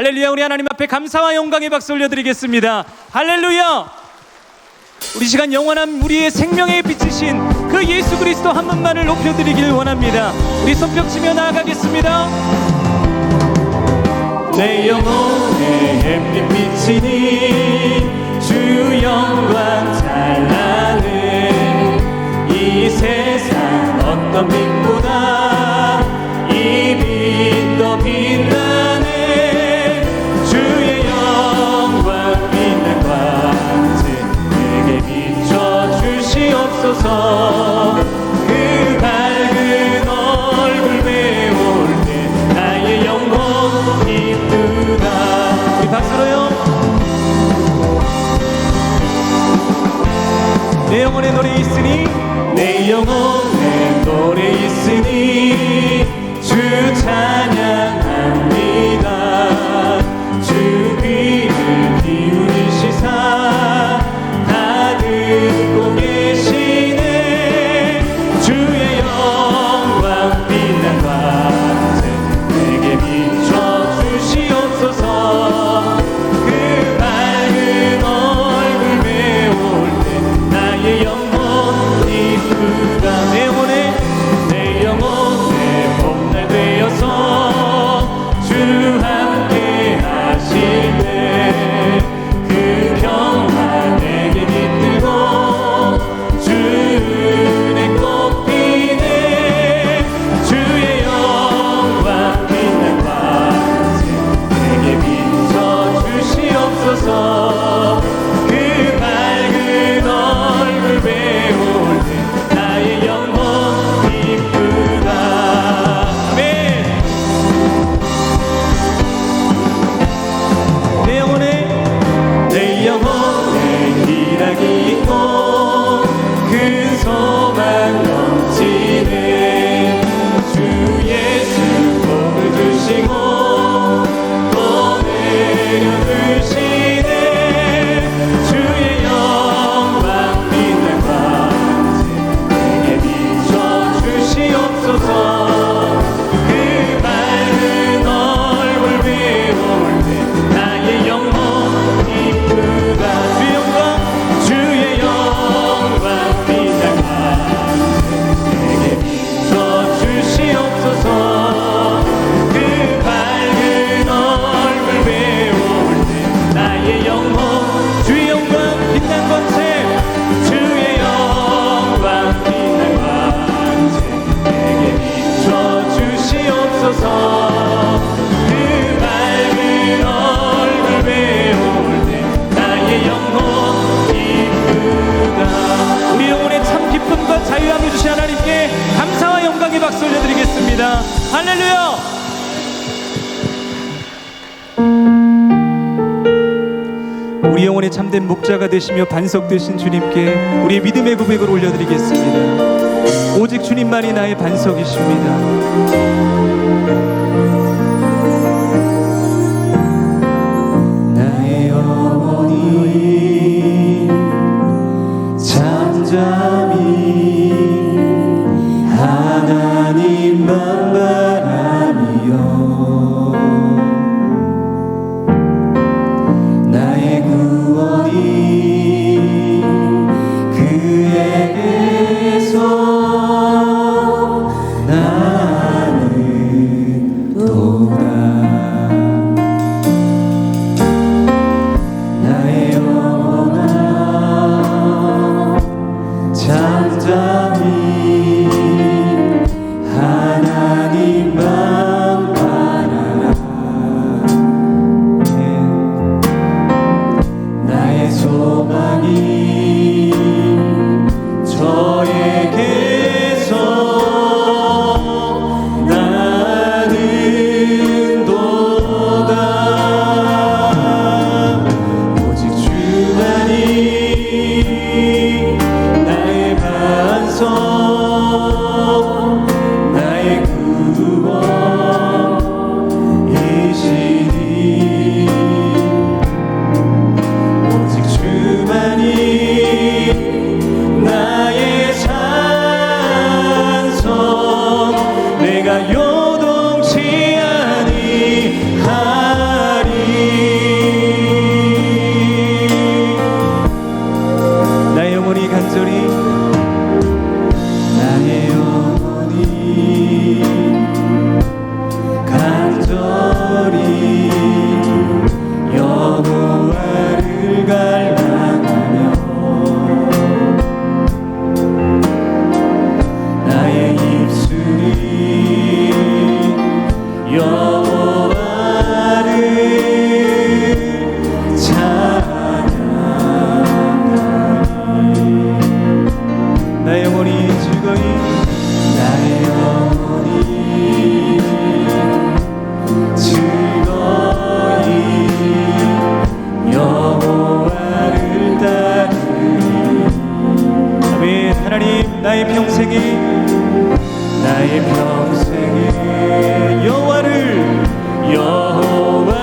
할렐루야 우리 하나님 앞에 감사와 영광의 박수 올려드리겠습니다. 할렐루야! 우리 시간 영원한 우리의 생명에 비치신 그 예수 그리스도 한 분만을 높여드리길 원합니다. 우리 손뼉치며 나아가겠습니다. 내 영혼에 햇빛 비치니 주 영광 찬란은 이 세상 어떤 빛보다 내 영혼의 노래 있으니? 내 영혼의 노래 있으니 주 찬양합니다. 감사합니다. 할렐루야! 우리 영혼의 참된 목자가 되시며 반석 되신 주님께 우리 믿음의 고백을 올려드리겠습니다. 오직 주님만이 나의 반석이십니다. see 하나님 나의 평생이 나의 평생이 여호와를 여호와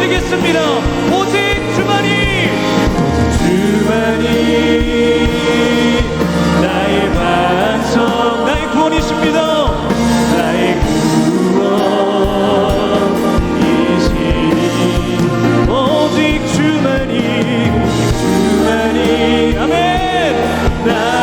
드리겠습니다. 오직 주만이, 오직 주만이 나의 반성, 나의 구원이십니다. 나의 구원이시니 오직 주만이, 오직 주만이, 아멘.